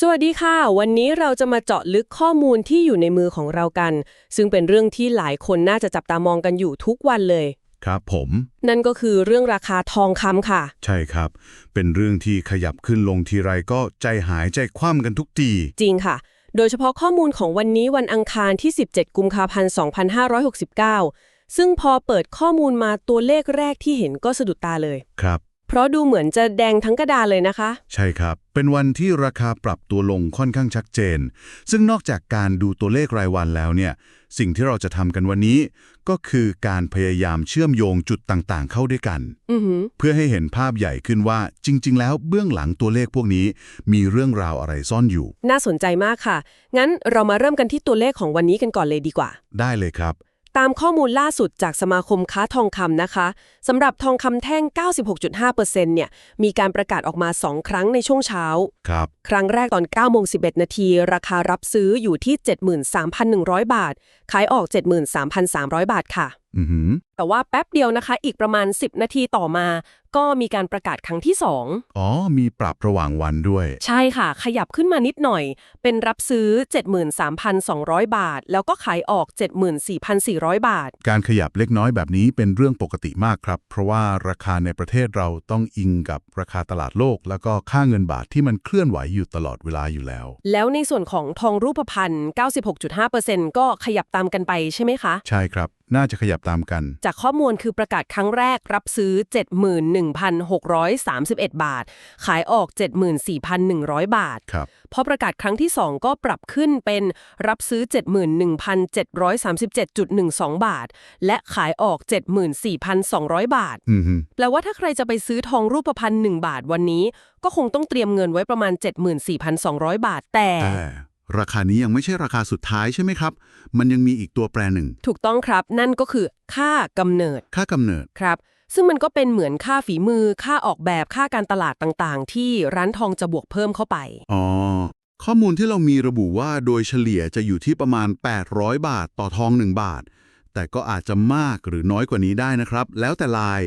สวัสดีค่ะ วันนี้เราจะมาเจาะลึกข้อมูลที่อยู่ในมือของเรากัน ซึ่งเป็นเรื่องที่หลายคนน่าจะจับตามองกันอยู่ทุกวันเลย ครับผม นั่นก็คือเรื่องราคาทองคำค่ะ ใช่ครับ เป็นเรื่องที่ขยับขึ้นลงทีไรก็ใจหายใจคว่ำกันทุกที จริงค่ะ โดยเฉพาะข้อมูลของวันนี้วันอังคารที่ 17 กุมภาพันธ์ 2569 ซึ่งพอเปิดข้อมูลมาตัวเลขแรกที่เห็นก็สะดุดตาเลย ครับ เพราะดูเหมือนจะแดงทั้งกระดานเลยนะคะ ใช่ครับ เป็นวันที่ราคาปรับตัวลงค่อนข้างชัดเจน ซึ่งนอกจากการดูตัวเลขรายวันแล้วเนี่ย สิ่งที่เราจะทำกันวันนี้ ก็คือการพยายามเชื่อมโยงจุดต่างๆ เข้าด้วยกันอือหือเพื่อให้เห็นภาพใหญ่ขึ้นว่าจริง ๆ แล้วเบื้องหลังตัวเลขพวกนี้ มีเรื่องราวอะไรซ่อนอยู่ น่าสนใจมากค่ะ งั้นเรามาเริ่มกันที่ตัวเลขของวันนี้กันก่อนเลยดีกว่า ได้เลยครับ ตามข้อมูลล่าสุดจากสมาคมค้าทองคำนะคะสำหรับทองคำแท่ง 96.5%เนี่ยมีการประกาศออกมา 2 ครั้งในช่วงเช้า ครับ ครั้งแรกตอน9โมง11 นาที ราคารับซื้ออยู่ที่ 73,100 บาท ขายออก 73,300 บาทค่ะอือหือแต่ว่าแป๊บเดียวนะคะ อีกประมาณ 10 นาทีต่อมา ก็มีการประกาศครั้งที่ 2 อ๋อ มีปรับระหว่างวันด้วย ใช่ค่ะ ขยับขึ้นมานิดหน่อย เป็นรับซื้อ 73,200 บาท แล้วก็ขายออก 74,400 บาท การขยับเล็กน้อยแบบนี้เป็นเรื่องปกติมากครับ เพราะว่าราคาในประเทศเราต้องอิงกับราคาตลาดโลก แล้วก็ค่าเงินบาทที่มันเคลื่อนไหวอยู่ตลอดเวลาอยู่แล้ว แล้วในส่วนของทองรูปพรรณ96.5%ก็ขยับตามกันไปใช่ไหมคะ ใช่ครับ น่าจะขยับตามกัน จากข้อมูลคือประกาศครั้งแรกรับซื้อ 71,631 บาท ขายออก 74,100 บาทครับพอประกาศครั้งที่ 2 ก็ปรับขึ้นเป็นรับซื้อ 71,737.12 บาท และขายออก 74,200 บาทอือหือแปลว่าถ้าใครจะไปซื้อทองรูปพรรณ1บาทวันนี้ ก็คงต้องเตรียมเงินไว้ประมาณ 74,200 บาทแต่แต่ ราคานี้ยังไม่ใช่ราคาสุดท้ายใช่ไหมครับ มันยังมีอีกตัวแปรหนึ่ง ถูกต้องครับ นั่นก็คือค่ากำเนิด ค่ากำเนิด ครับ ซึ่งมันก็เป็นเหมือนค่าฝีมือ ค่าออกแบบ ค่าการตลาดต่างๆ ที่ร้านทองจะบวกเพิ่มเข้าไป อ๋อ ข้อมูลที่เรามีระบุว่าโดยเฉลี่ยจะอยู่ที่ประมาณ 800 บาทต่อทอง 1 บาท แต่ก็อาจจะมากหรือน้อยกว่านี้ได้นะครับ แล้วแต่ลาย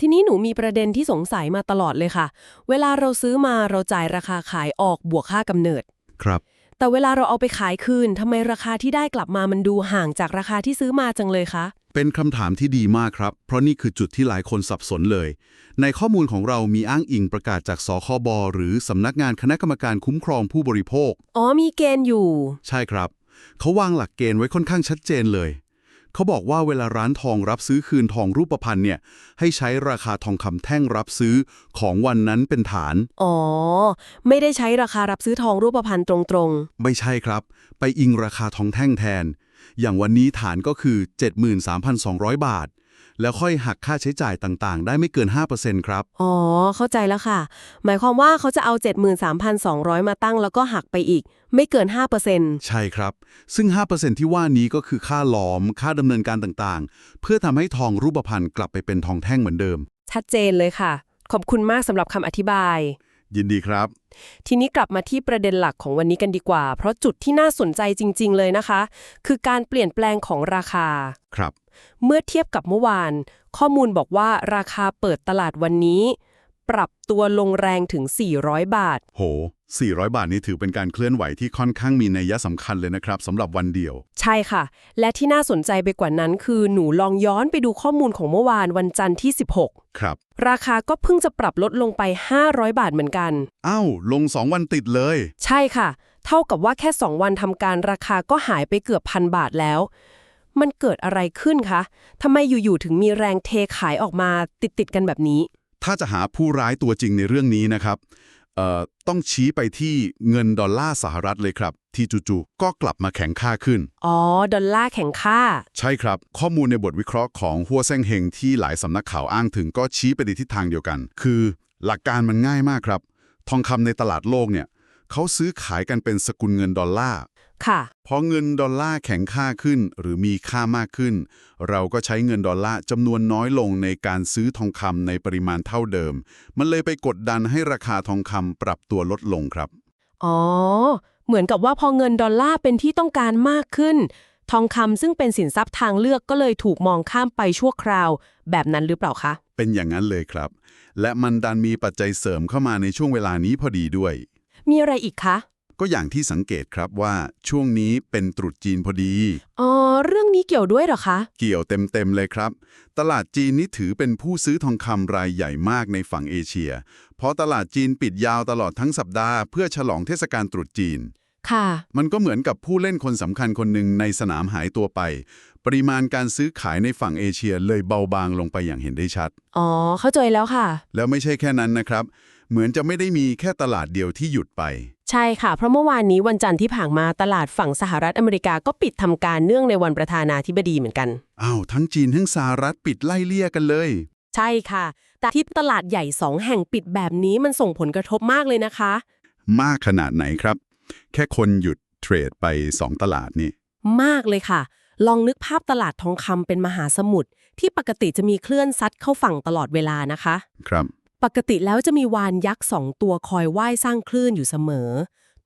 ทีนี้หนูมีประเด็นที่สงสัยมาตลอดเลยค่ะ เวลาเราซื้อมาเราจ่ายราคาขายออกบวกค่ากำเนิด ครับ แต่เวลาเราเอาไปขายคืนทำไมราคาที่ได้กลับมามันดูห่างจากราคาที่ซื้อมาจังเลยคะ เป็นคำถามที่ดีมากครับ เพราะนี่คือจุดที่หลายคนสับสนเลย ในข้อมูลของเรามีอ้างอิงประกาศจากสคบหรือสำนักงานคณะกรรมการคุ้มครองผู้บริโภค อ๋อมีเกณฑ์อยู่ ใช่ครับ เขาวางหลักเกณฑ์ไว้ค่อนข้างชัดเจนเลย เขาบอกว่าเวลาร้านทองรับซื้อคืนทองรูปพรรณเนี่ย ให้ใช้ราคาทองคำแท่งรับซื้อของวันนั้นเป็นฐาน อ๋อ ไม่ได้ใช้ราคารับซื้อทองรูปพรรณตรงไม่ใช่ครับ ไปอิงราคาทองแท่งแทน อย่างวันนี้ฐานก็คือ 73,200 บาท แล้วค่อยหักค่าใช้จ่ายต่างๆ ได้ไม่เกิน 5%ครับๆอ๋อ เข้าใจแล้วค่ะ หมายความว่าเขาจะเอา 73,200 มาตั้ง แล้วก็หักไปอีก ไม่เกิน 5%ใช่ครับ ซึ่ง 5%ที่ว่านี้ก็คือค่าหลอม ค่าดำเนินการต่างๆ เพื่อทำให้ทองรูปพรรณกลับไปเป็นทองแท่งเหมือนเดิม ชัดเจนเลยค่ะ ขอบคุณมากสำหรับคำอธิบาย ยินดีครับ ทีนี้กลับมาที่ประเด็นหลักของวันนี้กันดีกว่า เพราะจุดที่น่าสนใจจริง ๆ เลยนะคะ คือการเปลี่ยนแปลงของราคา ครับ เมื่อเทียบกับเมื่อวาน ข้อมูลบอกว่าราคาเปิดตลาดวันนี้ ปรับตัวลงแรงถึง 400 บาท โห 400 บาทนี้ถือเป็นการเคลื่อนไหวที่ค่อนข้างมีนัยสำคัญเลยนะครับสำหรับวันเดียว ใช่ค่ะ และที่น่าสนใจไปกว่านั้นคือหนูลองย้อนไปดูข้อมูลของเมื่อวานวันจันทร์ที่ครับ16ราคาก็เพิ่งจะปรับลดลงไป 500 บาทเหมือนกันอ้าวลง 2 วันติดเลย ใช่ค่ะ เท่ากับว่าแค่ 2 วันทำการราคาก็หายไปเกือบพันบาทแล้ว มันเกิดอะไรขึ้นคะทำไมอยู่ๆถึงมีแรงเทขายออกมาติดๆกันแบบนี้ ถ้าจะหาผู้ร้ายตัวจริงในเรื่องนี้นะครับเอ่อ ต้องชี้ไปที่เงินดอลลาร์สหรัฐเลยครับ ที่จู่ๆก็กลับมาแข็งค่าขึ้น อ๋อ ดอลลาร์แข็งค่า ใช่ครับ ข้อมูลในบทวิเคราะห์ของฮัวเซงเฮงที่หลายสำนักข่าวอ้างถึงก็ชี้ไปในทิศทางเดียวกัน คือหลักการมันง่ายมากครับ ทองคำในตลาดโลกเนี่ยเขาซื้อขายกันเป็นสกุลเงินดอลลาร์ ค่ะ พอเงินดอลลาร์แข็งค่าขึ้นหรือมีค่ามากขึ้น เราก็ใช้เงินดอลลาร์จำนวนน้อยลงในการซื้อทองคำในปริมาณเท่าเดิม มันเลยไปกดดันให้ราคาทองคำปรับตัวลดลงครับ อ๋อ เหมือนกับว่าพอเงินดอลลาร์เป็นที่ต้องการมากขึ้น ทองคำซึ่งเป็นสินทรัพย์ทางเลือกก็เลยถูกมองข้ามไปชั่วคราว แบบนั้นหรือเปล่าคะ เป็นอย่างนั้นเลยครับ และมันดันมีปัจจัยเสริมเข้ามาในช่วงเวลานี้พอดีด้วย มีอะไรอีกคะ ก็อย่างที่สังเกตครับว่าช่วงนี้เป็นตรุษจีนพอดี อ๋อ เรื่องนี้เกี่ยวด้วยเหรอคะ เกี่ยวเต็มๆเลยครับ ตลาดจีนนี่ถือเป็นผู้ซื้อทองคำรายใหญ่มากในฝั่งเอเชีย เพราะตลาดจีนปิดยาวตลอดทั้งสัปดาห์เพื่อฉลองเทศกาลตรุษจีน ค่ะ มันก็เหมือนกับผู้เล่นคนสำคัญคนหนึ่งในสนามหายตัวไป ปริมาณการซื้อขายในฝั่งเอเชียเลยเบาบางลงไปอย่างเห็นได้ชัด อ๋อ เข้าใจแล้วค่ะ แล้วไม่ใช่แค่นั้นนะครับ เหมือนจะไม่ได้มีแค่ตลาดเดียวที่หยุดไป ใช่ค่ะ เพราะเมื่อวานนี้วันจันทร์ที่ผ่านมาตลาดฝั่งสหรัฐอเมริกาก็ปิดทำการเนื่องในวันประธานาธิบดีเหมือนกัน อ้าว ทั้งจีนทั้งสหรัฐปิดไล่เลี่ยกันเลย ใช่ค่ะ แต่ที่ตลาดใหญ่สองแห่งปิดแบบนี้มันส่งผลกระทบมากเลยนะคะ มากขนาดไหนครับ แค่คนหยุดเทรดไป 2 ตลาดนี่ มากเลยค่ะ ลองนึกภาพตลาดทองคำเป็นมหาสมุทรที่ปกติจะมีเคลื่อนซัดเข้าฝั่งตลอดเวลานะคะ ครับ ปกติแล้วจะมีวานยักษ์สองตัวคอยว่ายสร้างคลื่นอยู่เสมอ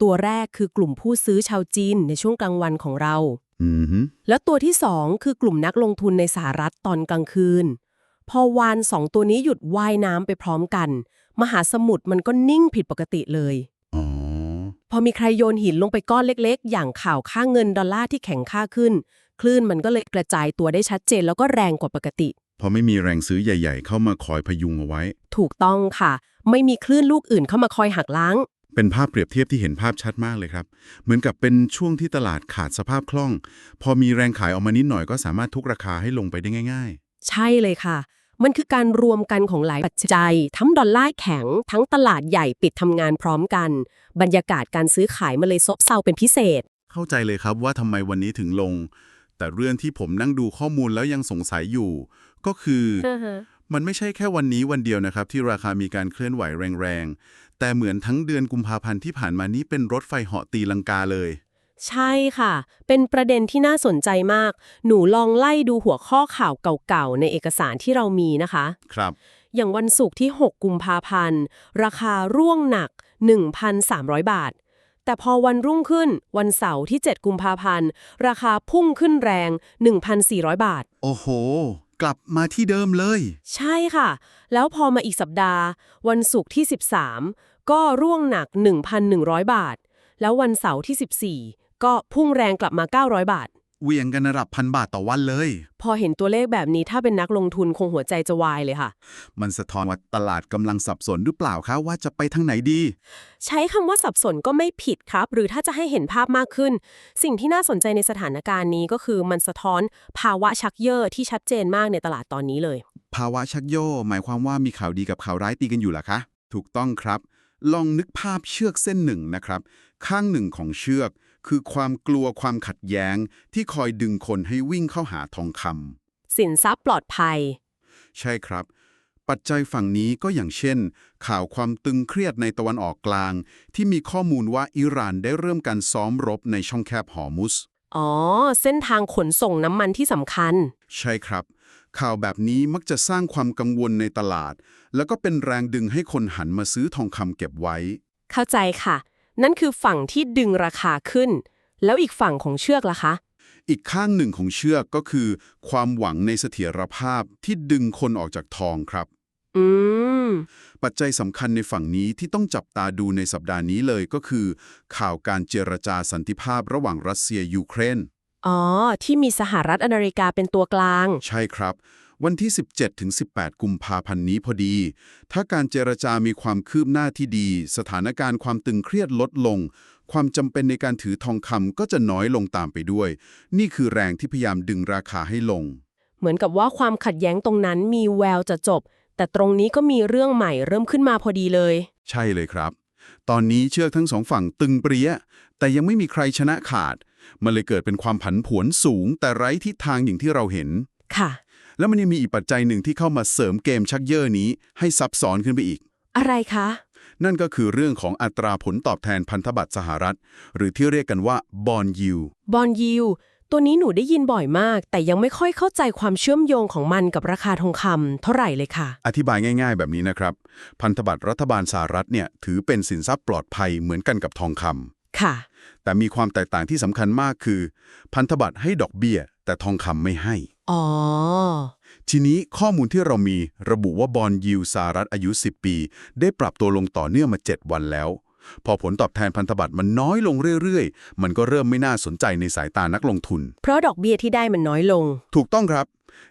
ตัวแรกคือกลุ่มผู้ซื้อชาวจีนในช่วงกลางวันของเราอือฮึแล้วตัวที่สองคือกลุ่มนักลงทุนในสหรัฐตอนกลางคืน พอวานสองตัวนี้หยุดว่ายน้ำไปพร้อมกัน มหาสมุทรมันก็นิ่งผิดปกติเลยอ๋อพอมีใครโยนหินลงไปก้อนเล็ก ๆ อย่างข่าวค่าเงินดอลลาร์ที่แข็งค่าขึ้น คลื่นมันก็เลยกระจายตัวได้ชัดเจนแล้วก็แรงกว่าปกติ พอไม่มีแรงซื้อใหญ่ ๆ เข้ามาคอยพยุงเอาไว้ ถูกต้องค่ะ ไม่มีคลื่นลูกอื่นเข้ามาคอยหักล้าง เป็นภาพเปรียบเทียบที่เห็นภาพชัดมากเลยครับ เหมือนกับเป็นช่วงที่ตลาดขาดสภาพคล่อง พอมีแรงขายออกมานิดหน่อยก็สามารถทุกราคาให้ลงไปได้ง่ายใช่เลยค่ะ มันคือการรวมกันของหลายปัจจัย ทั้งดอลลาร์แข็ง ทั้งตลาดใหญ่ปิดทำงานพร้อมกัน บรรยากาศการซื้อขายมาเลยซบเซาเป็นพิเศษๆเข้าใจเลยครับว่าทำไมวันนี้ถึงลง แต่เรื่องที่ผมนั่งดูข้อมูลแล้วยังสงสัยอยู่ ก็คือ มันไม่ใช่แค่วันนี้วันเดียวนะครับ ที่ราคามีการเคลื่อนไหวแรงๆ แต่เหมือนทั้งเดือนกุมภาพันธ์ที่ผ่านมานี้เป็นรถไฟเหาะตีลังกาเลย ใช่ค่ะ เป็นประเด็นที่น่าสนใจมาก หนูลองไล่ดูหัวข้อข่าวเก่าๆ ในเอกสารที่เรามีนะคะ ครับ อย่างวันศุกร์ที่ 6 กุมภาพันธ์ ราคาร่วงหนัก 1,300 บาท แต่พอวันรุ่งขึ้นวันเสาร์ที่ 7 กุมภาพันธ์ ราคาพุ่งขึ้นแรง 1,400 บาท โอ้โห กลับมาที่เดิมเลย ใช่ค่ะ แล้วพอมาอีกสัปดาห์ วันศุกร์ที่ 13 ก็ร่วงหนัก 1,100 บาท แล้ววันเสาร์ที่ 14 ก็พุ่งแรงกลับมา 900 บาท เวียงกันระดับพันบาทต่อวันเลย พอเห็นตัวเลขแบบนี้ถ้าเป็นนักลงทุนคงหัวใจจะวายเลยค่ะ มันสะท้อนว่าตลาดกำลังสับสนหรือเปล่าคะว่าจะไปทางไหนดี ใช้คำว่าสับสนก็ไม่ผิดครับ หรือถ้าจะให้เห็นภาพมากขึ้น สิ่งที่น่าสนใจในสถานการณ์นี้ก็คือมันสะท้อนภาวะชักเย่อที่ชัดเจนมากในตลาดตอนนี้เลย ภาวะชักโยหมายความว่ามีข่าวดีกับข่าวร้ายตีกันอยู่เหรอคะ ถูกต้องครับ ลองนึกภาพเชือกเส้นหนึ่งนะครับ ข้างหนึ่งของเชือก คือความกลัวความขัดแย้งที่คอยดึงคนให้วิ่งเข้าหาทองคำสินทรัพย์ปลอดภัย ใช่ครับ ปัจจัยฝั่งนี้ก็อย่างเช่น ข่าวความตึงเครียดในตะวันออกกลาง ที่มีข้อมูลว่าอิหร่านได้เริ่มการซ้อมรบในช่องแคบฮอร์มุสอ๋อ เส้นทางขนส่งน้ำมันที่สำคัญ ใช่ครับ ข่าวแบบนี้มักจะสร้างความกังวลในตลาด แล้วก็เป็นแรงดึงให้คนหันมาซื้อทองคำเก็บไว้ เข้าใจค่ะ นั่นคือฝั่งที่ดึงราคาขึ้น แล้วอีกฝั่งของเชือกล่ะคะ อีกข้างหนึ่งของเชือกก็คือ ความหวังในเสถียรภาพที่ดึงคนออกจากทองครับ อืม ปัจจัยสำคัญในฝั่งนี้ที่ต้องจับตาดูในสัปดาห์นี้เลยก็คือ ข่าวการเจรจาสันติภาพระหว่างรัสเซียยูเครนอ๋อ ที่มีสหรัฐอเมริกาเป็นตัวกลาง ใช่ครับ วันที่ 17ถึง18 กุมภาพันธ์นี้พอดี ถ้าการเจรจามีความคืบหน้าที่ดี สถานการณ์ความตึงเครียดลดลง ความจำเป็นในการถือทองคำก็จะน้อยลงตามไปด้วย นี่คือแรงที่พยายามดึงราคาให้ลง เหมือนกับว่าความขัดแย้งตรงนั้นมีแววจะจบ แต่ตรงนี้ก็มีเรื่องใหม่เริ่มขึ้นมาพอดีเลย ใช่เลยครับ ตอนนี้เชือกทั้งสองฝั่งตึงเปรี้ย แต่ยังไม่มีใครชนะขาด มันเลยเกิดเป็นความผันผวนสูง แต่ไร้ทิศทางอย่างที่เราเห็น ค่ะ แล้วมันยังมีอีกปัจจัยหนึ่งที่เข้ามาเสริมเกมชักเย่อนี้ให้ซับซ้อนขึ้นไปอีก อะไรคะ นั่นก็คือเรื่องของอัตราผลตอบแทนพันธบัตรสหรัฐ หรือที่เรียกกันว่าบอนยิวบอลยิวตัวนี้หนูได้ยินบ่อยมาก แต่ยังไม่ค่อยเข้าใจความเชื่อมโยงของมันกับราคาทองคำเท่าไหร่เลยค่ะ อธิบายง่าย ๆ แบบนี้นะครับ พันธบัตรรัฐบาลสหรัฐเนี่ยถือเป็นสินทรัพย์ปลอดภัยเหมือนกันกับทองคำค่ะ แต่มีความแตกต่างที่สำคัญมากคือ พันธบัตรให้ดอกเบี้ย แต่ทองคำไม่ให้ อ๋อ ทีนี้ข้อมูลที่เรามีระบุว่าบอลยิวสหรัฐอายุ 10 ปี ได้ปรับตัวลงต่อเนื่องมา 7 วันแล้ว พอผลตอบแทนพันธบัตรมันน้อยลงเรื่อยๆ มันก็เริ่มไม่น่าสนใจในสายตานักลงทุน เพราะดอกเบี้ยที่ได้มันน้อยลง ถูกต้องครับ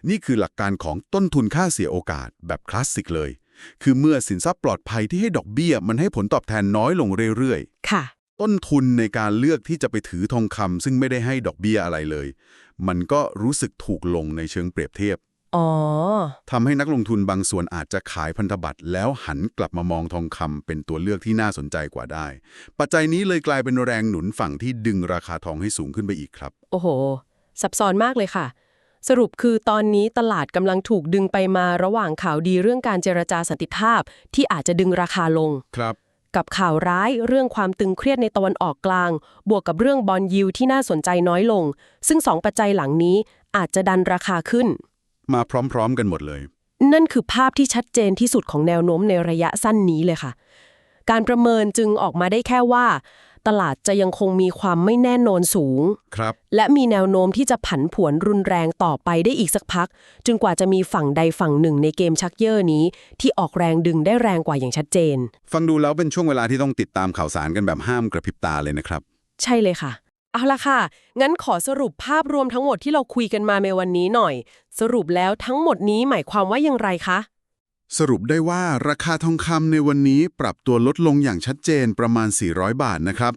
นี่คือหลักการของต้นทุนค่าเสียโอกาสแบบคลาสสิกเลย คือเมื่อสินทรัพย์ปลอดภัยที่ให้ดอกเบี้ย มันให้ผลตอบแทนน้อยลงเรื่อยค่ะๆต้นทุนในการเลือกที่จะไปถือทองคำซึ่งไม่ได้ให้ดอกเบี้ยอะไรเลย มันก็รู้สึกถูกลงในเชิงเปรียบเทียบอ๋อทำให้นักลงทุนบางส่วนอาจจะขายพันธบัตรแล้วหันกลับมามองทองคำเป็นตัวเลือกที่น่าสนใจกว่าได้ ปัจจัยนี้เลยกลายเป็นแรงหนุนฝั่งที่ดึงราคาทองให้สูงขึ้นไปอีกครับ โอ้โห ซับซ้อนมากเลยค่ะ สรุปคือตอนนี้ตลาดกำลังถูกดึงไปมาระหว่างข่าวดีเรื่องการเจรจาสันติภาพที่อาจจะดึงราคาลง ครับ กับข่าวร้ายเรื่องความตึงเครียดในตะวันออกกลาง บวกกับเรื่องบอลยิวที่น่าสนใจน้อยลง ซึ่งสองปัจจัยหลังนี้อาจจะดันราคาขึ้น มาพร้อมๆกันหมดเลย นั่นคือภาพที่ชัดเจนที่สุดของแนวโน้มในระยะสั้นนี้เลยค่ะ การประเมินจึงออกมาได้แค่ว่า ตลาดจะยังคงมีความไม่แน่นอนสูง ครับ และมีแนวโน้มที่จะผันผวนรุนแรงต่อไปได้อีกสักพัก จนกว่าจะมีฝั่งใดฝั่งหนึ่งในเกมชักเยอร์นี้ ที่ออกแรงดึงได้แรงกว่าอย่างชัดเจน ฟังดูแล้วเป็นช่วงเวลาที่ต้องติดตามข่าวสารกันแบบห้ามกระพริบตาเลยนะครับ ใช่เลยค่ะ เอาละค่ะ งั้นขอสรุปภาพรวมทั้งหมดที่เราคุยกันมาในวันนี้หน่อย สรุปแล้วทั้งหมดนี้หมายความว่าอย่างไรคะ สรุปได้ว่าราคาทองคำในวันนี้ปรับตัวลดลงอย่างชัดเจนประมาณ 400 บาทนะครับ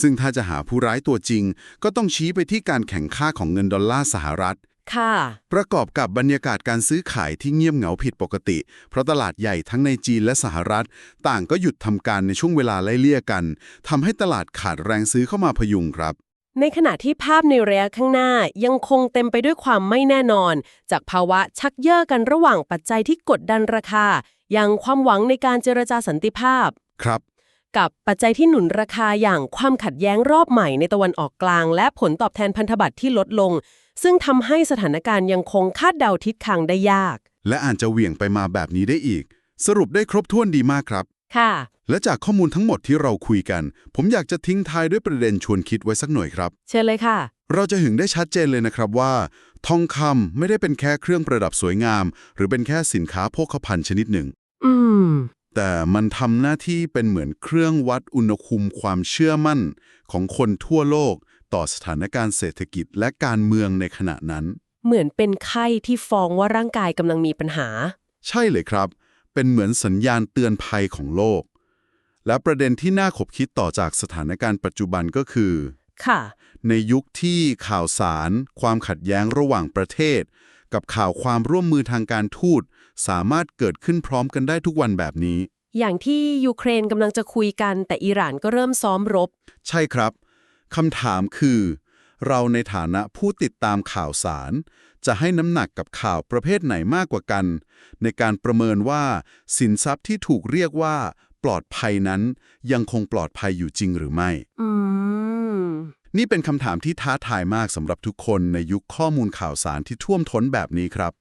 ซึ่งถ้าจะหาผู้ร้ายตัวจริง ก็ต้องชี้ไปที่การแข่งค่าของเงินดอลลาร์สหรัฐ ค่ะ ประกอบกับบรรยากาศการซื้อขายที่เงียบเหงาผิดปกติ เพราะตลาดใหญ่ทั้งในจีนและสหรัฐ ต่างก็หยุดทำการในช่วงเวลาไล่เลี่ยกันทำให้ตลาดขาดแรงซื้อเข้ามาพยุงครับ ในขณะที่ภาพในระยะข้างหน้ายังคงเต็มไปด้วยความไม่แน่นอน จากภาวะชักเย่อกันระหว่างปัจจัยที่กดดันราคา อย่างความหวังในการเจรจาสันติภาพ ครับ กับปัจจัยที่หนุนราคาอย่างความขัดแย้งรอบใหม่ในตะวันออกกลาง และผลตอบแทนพันธบัตรที่ลดลง ซึ่งทำให้สถานการณ์ยังคงคาดเดาทิศทางได้ยาก และอาจจะเหวี่ยงไปมาแบบนี้ได้อีก สรุปได้ครบถ้วนดีมากครับ ค่ะ และจากข้อมูลทั้งหมดที่เราคุยกัน ผมอยากจะทิ้งท้ายด้วยประเด็นชวนคิดไว้สักหน่อยครับ เชิญเลยค่ะ เราจะเห็นได้ชัดเจนเลยนะครับว่า ทองคำไม่ได้เป็นแค่เครื่องประดับสวยงาม หรือเป็นแค่สินค้าโภคภัณฑ์ชนิดหนึ่ง อืม แต่มันทำหน้าที่เป็นเหมือนเครื่องวัดอุณหภูมิความเชื่อมั่น ของคนทั่วโลก ต่อสถานการณ์เศรษฐกิจและการเมืองในขณะนั้น เหมือนเป็นไข้ที่ฟ้องว่าร่างกายกำลังมีปัญหา ใช่เลยครับ เป็นเหมือนสัญญาณเตือนภัยของโลก และประเด็นที่น่าขบคิดต่อจากสถานการณ์ปัจจุบันก็คือ ค่ะ ในยุคที่ข่าวสาร ความขัดแย้งระหว่างประเทศ กับข่าวความร่วมมือทางการทูต สามารถเกิดขึ้นพร้อมกันได้ทุกวันแบบนี้ อย่างที่ยูเครนกำลังจะคุยกันแต่อิหร่านก็เริ่มซ้อมรบ ใช่ครับคำถามคือ เราในฐานะผู้ติดตามข่าวสาร จะให้น้ำหนักกับข่าวประเภทไหนมากกว่ากัน ในการประเมินว่าสินทรัพย์ที่ถูกเรียกว่า ปลอดภัยนั้น ยังคงปลอดภัยอยู่จริงหรือไม่อืมนี่เป็นคำถามที่ท้าทายมากสำหรับทุกคนในยุคข้อมูลข่าวสารที่ท่วมท้นแบบนี้ครับ